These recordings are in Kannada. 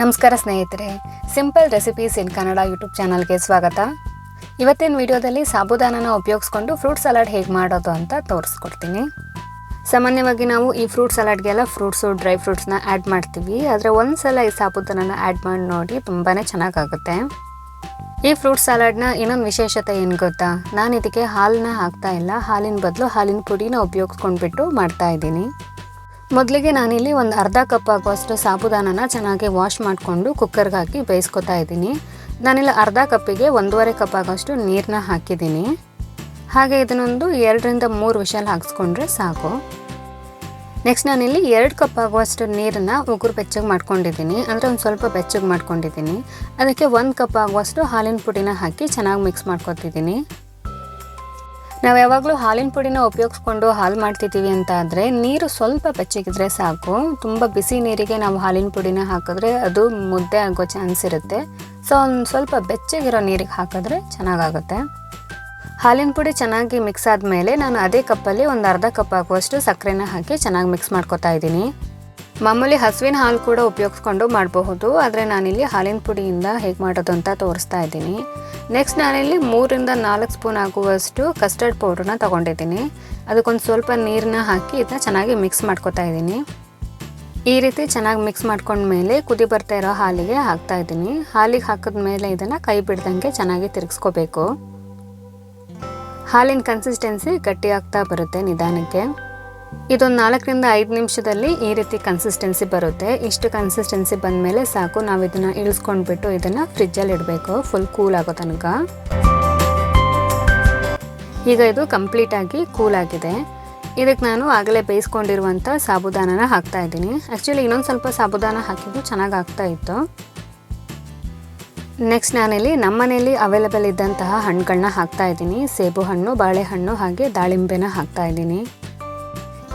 ನಮಸ್ಕಾರ ಸ್ನೇಹಿತರೆ simple recipes in Kannada YouTube ಚಾನಲ್ಗೆ ಸ್ವಾಗತ. ಇವತ್ತಿನ ವಿಡಿಯೋದಲ್ಲಿ ಸಾಬುದಾನನ ಉಪಯೋಗಿಸ್ಕೊಂಡು ಫ್ರೂಟ್ ಸಲಾಡ್ ಹೇಗೆ ಮಾಡೋದು ಅಂತ ತೋರಿಸ್ಕೊಡ್ತೀನಿ. ಸಾಮಾನ್ಯವಾಗಿ ನಾವು ಈ ಫ್ರೂಟ್ ಸಲಾಡ್ಗೆಲ್ಲ ಫ್ರೂಟ್ಸು ಡ್ರೈ ಫ್ರೂಟ್ಸ್ನ ಆ್ಯಡ್ ಮಾಡ್ತೀವಿ. ಆದರೆ ಒಂದು ಸಲ ಈ ಸಾಬುದಾನನ ಆ್ಯಡ್ ಮಾಡಿ ನೋಡಿ ತುಂಬಾ ಚೆನ್ನಾಗಾಗುತ್ತೆ. ಈ ಫ್ರೂಟ್ ಸಲಾಡ್ನ ಇನ್ನೊಂದು ವಿಶೇಷತೆ ಏನು ಗೊತ್ತಾ? ನಾನು ಇದಕ್ಕೆ ಹಾಲನ್ನ ಹಾಕ್ತಾ ಇಲ್ಲ. ಹಾಲಿನ ಬದಲು ಹಾಲಿನ ಪುಡಿನ ಉಪಯೋಗಿಸ್ಕೊಂಡ್ಬಿಟ್ಟು ಮಾಡ್ತಾ ಇದ್ದೀನಿ. ಮೊದಲಿಗೆ ನಾನಿಲ್ಲಿ ಒಂದು ಅರ್ಧ ಕಪ್ ಆಗುವಷ್ಟು ಸಾಬುದಾನನ ಚೆನ್ನಾಗಿ ವಾಶ್ ಮಾಡಿಕೊಂಡು ಕುಕ್ಕರ್ಗೆ ಹಾಕಿ ಬೇಯಿಸ್ಕೊತಾ ಇದ್ದೀನಿ. ನಾನಿಲ್ಲಿ ಅರ್ಧ ಕಪ್ಪಿಗೆ ಒಂದೂವರೆ ಕಪ್ ಆಗೋಷ್ಟು ನೀರನ್ನ ಹಾಕಿದ್ದೀನಿ. ಹಾಗೆ ಇದನ್ನೊಂದು ಎರಡರಿಂದ ಮೂರು ವಿಷಲ್ ಹಾಕ್ಸ್ಕೊಂಡ್ರೆ ಸಾಕು. ನೆಕ್ಸ್ಟ್ ನಾನಿಲ್ಲಿ ಎರಡು ಕಪ್ ಆಗುವಷ್ಟು ನೀರನ್ನು ಉಗುರು ಬೆಚ್ಚಗೆ ಮಾಡ್ಕೊಂಡಿದ್ದೀನಿ. ಅಂದರೆ ಒಂದು ಸ್ವಲ್ಪ ಬೆಚ್ಚಗೆ ಮಾಡ್ಕೊಂಡಿದ್ದೀನಿ. ಅದಕ್ಕೆ ಒಂದು ಕಪ್ ಆಗುವಷ್ಟು ಹಾಲಿನ ಪುಡಿನ ಹಾಕಿ ಚೆನ್ನಾಗಿ ಮಿಕ್ಸ್ ಮಾಡ್ಕೊತಿದ್ದೀನಿ. ನಾವು ಯಾವಾಗಲೂ ಹಾಲಿನ ಪುಡಿನ ಉಪಯೋಗಿಸ್ಕೊಂಡು ಹಾಲು ಮಾಡ್ತಿದ್ದೀವಿ ಅಂತ ಆದರೆ ನೀರು ಸ್ವಲ್ಪ ಬೆಚ್ಚಗಿದ್ರೆ ಸಾಕು. ತುಂಬ ಬಿಸಿ ನೀರಿಗೆ ನಾವು ಹಾಲಿನ ಪುಡಿನ ಹಾಕಿದ್ರೆ ಅದು ಮುದ್ದೆ ಆಗೋ ಚಾನ್ಸ್ ಇರುತ್ತೆ. ಸೊ ಒಂದು ಸ್ವಲ್ಪ ಬೆಚ್ಚಗಿರೋ ನೀರಿಗೆ ಹಾಕಿದ್ರೆ ಚೆನ್ನಾಗಾಗುತ್ತೆ. ಹಾಲಿನ ಪುಡಿ ಚೆನ್ನಾಗಿ ಮಿಕ್ಸ್ ಆದಮೇಲೆ ನಾನು ಅದೇ ಕಪ್ಪಲ್ಲಿ ಒಂದು ಅರ್ಧ ಕಪ್ ಆಗುವಷ್ಟು ಸಕ್ಕರೆನ ಹಾಕಿ ಚೆನ್ನಾಗಿ ಮಿಕ್ಸ್ ಮಾಡ್ಕೊತಾ ಇದ್ದೀನಿ. ಮಾಮೂಲಿ ಹಸುವಿನ ಹಾಲು ಕೂಡ ಉಪಯೋಗಿಸ್ಕೊಂಡು ಮಾಡಬಹುದು, ಆದರೆ ನಾನಿಲ್ಲಿ ಹಾಲಿನ ಪುಡಿಯಿಂದ ಹೇಗೆ ಮಾಡೋದು ಅಂತ ತೋರಿಸ್ತಾ ಇದ್ದೀನಿ. ನೆಕ್ಸ್ಟ್ ನಾನಿಲ್ಲಿ ಮೂರಿಂದ ನಾಲ್ಕು ಸ್ಪೂನ್ ಆಗುವಷ್ಟು ಕಸ್ಟರ್ಡ್ ಪೌಡ್ರನ್ನ ತೊಗೊಂಡಿದ್ದೀನಿ. ಅದಕ್ಕೊಂದು ಸ್ವಲ್ಪ ನೀರನ್ನ ಹಾಕಿ ಇದನ್ನ ಚೆನ್ನಾಗಿ ಮಿಕ್ಸ್ ಮಾಡ್ಕೊತಾ ಇದ್ದೀನಿ. ಈ ರೀತಿ ಚೆನ್ನಾಗಿ ಮಿಕ್ಸ್ ಮಾಡ್ಕೊಂಡ್ಮೇಲೆ ಕುದಿ ಬರ್ತಾ ಇರೋ ಹಾಲಿಗೆ ಹಾಕ್ತಾ ಇದ್ದೀನಿ. ಹಾಲಿಗೆ ಹಾಕಿದ ಮೇಲೆ ಇದನ್ನು ಕೈ ಬಿಡ್ದಂಗೆ ಚೆನ್ನಾಗಿ ತಿರುಗಿಸ್ಕೋಬೇಕು. ಹಾಲಿನ ಕನ್ಸಿಸ್ಟೆನ್ಸಿ ಗಟ್ಟಿ ಆಗ್ತಾ ಬರುತ್ತೆ ನಿಧಾನಕ್ಕೆ. ಇದೊಂದು ನಾಲ್ಕರಿಂದ ಐದು ನಿಮಿಷದಲ್ಲಿ ಈ ರೀತಿ ಕನ್ಸಿಸ್ಟೆನ್ಸಿ ಬರುತ್ತೆ. ಇಷ್ಟು ಕನ್ಸಿಸ್ಟೆನ್ಸಿ ಬಂದಮೇಲೆ ಸಾಕು, ನಾವು ಇದನ್ನು ಇಳಿಸ್ಕೊಂಡ್ಬಿಟ್ಟು ಇದನ್ನು ಫ್ರಿಜ್ಜಲ್ಲಿ ಇಡಬೇಕು. ಫುಲ್ ಕೂಲ್ ಆಗೋ ತನಕ. ಈಗ ಇದು ಕಂಪ್ಲೀಟಾಗಿ ಕೂಲ್ ಆಗಿದೆ. ಇದಕ್ಕೆ ನಾನು ಆಗಲೇ ಬೇಯಿಸ್ಕೊಂಡಿರುವಂಥ ಸಾಬುದಾನನ ಹಾಕ್ತಾ ಇದ್ದೀನಿ. ಆ್ಯಕ್ಚುಲಿ ಇನ್ನೊಂದು ಸ್ವಲ್ಪ ಸಾಬುದಾನ ಹಾಕಿದ್ದು ಚೆನ್ನಾಗಿ ಆಗ್ತಾ ಇತ್ತು. ನೆಕ್ಸ್ಟ್ ನಾನಿಲ್ಲಿ ನಮ್ಮ ಮನೆಯಲ್ಲಿ ಅವೈಲೇಬಲ್ ಇದ್ದಂತಹ ಹಣ್ಣುಗಳನ್ನ ಹಾಕ್ತಾ ಇದ್ದೀನಿ. ಸೇಬು ಹಣ್ಣು, ಬಾಳೆಹಣ್ಣು ಹಾಗೆ ದಾಳಿಂಬೆನ ಹಾಕ್ತಾ ಇದ್ದೀನಿ.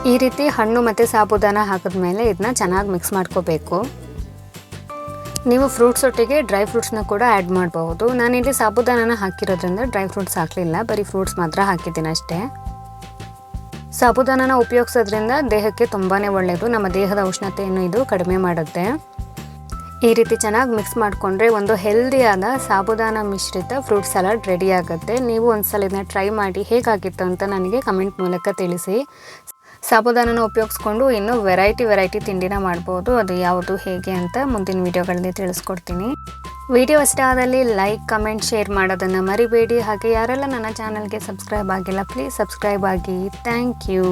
ಈ ರೀತಿ ಹಣ್ಣು ಮತ್ತು ಸಾಬುದಾನ ಹಾಕಿದ್ಮೇಲೆ ಇದನ್ನ ಚೆನ್ನಾಗಿ ಮಿಕ್ಸ್ ಮಾಡ್ಕೋಬೇಕು. ನೀವು ಫ್ರೂಟ್ಸ್ ಒಟ್ಟಿಗೆ ಡ್ರೈ ಫ್ರೂಟ್ಸ್ನ ಕೂಡ ಆ್ಯಡ್ ಮಾಡಬಹುದು. ನಾನಿಲ್ಲಿ ಸಾಬುದಾನನ ಹಾಕಿರೋದ್ರಿಂದ ಡ್ರೈ ಫ್ರೂಟ್ಸ್ ಹಾಕಲಿಲ್ಲ, ಬರೀ ಫ್ರೂಟ್ಸ್ ಮಾತ್ರ ಹಾಕಿದ್ದೀನಿ ಅಷ್ಟೇ. ಸಾಬುದಾನನ ಉಪಯೋಗಿಸೋದ್ರಿಂದ ದೇಹಕ್ಕೆ ತುಂಬಾ ಒಳ್ಳೆಯದು ನಮ್ಮ ದೇಹದ ಉಷ್ಣತೆಯನ್ನು ಇದು ಕಡಿಮೆ ಮಾಡುತ್ತೆ. ಈ ರೀತಿ ಚೆನ್ನಾಗಿ ಮಿಕ್ಸ್ ಮಾಡಿಕೊಂಡ್ರೆ ಒಂದು ಹೆಲ್ದಿಯಾದ ಸಾಬುದಾನ ಮಿಶ್ರಿತ ಫ್ರೂಟ್ ಸಲಾಡ್ ರೆಡಿ ಆಗುತ್ತೆ. ನೀವು ಒಂದ್ಸಲ ಇದನ್ನ ಟ್ರೈ ಮಾಡಿ ಹೇಗಾಗಿತ್ತು ಅಂತ ನನಗೆ ಕಮೆಂಟ್ ಮೂಲಕ ತಿಳಿಸಿ. ಸಾಬುದಾನನ ಉಪಯೋಗಿಸ್ಕೊಂಡು ಇನ್ನೂ ವೆರೈಟಿ ವೆರೈಟಿ ತಿಂಡಿನ ಮಾಡ್ಬೋದು. ಅದು ಯಾವುದು, ಹೇಗೆ ಅಂತ ಮುಂದಿನ ವೀಡಿಯೋಗಳಲ್ಲಿ ತಿಳಿಸ್ಕೊಡ್ತೀನಿ. ವಿಡಿಯೋ ಇಷ್ಟ ಆದಲ್ಲಿ ಲೈಕ್, ಕಮೆಂಟ್, ಶೇರ್ ಮಾಡೋದನ್ನು ಮರಿಬೇಡಿ. ಹಾಗೆ ಯಾರೆಲ್ಲ ನನ್ನ ಚಾನಲ್ಗೆ ಸಬ್ಸ್ಕ್ರೈಬ್ ಆಗಿಲ್ಲ, ಪ್ಲೀಸ್ ಸಬ್ಸ್ಕ್ರೈಬ್ ಆಗಿ. Thank you.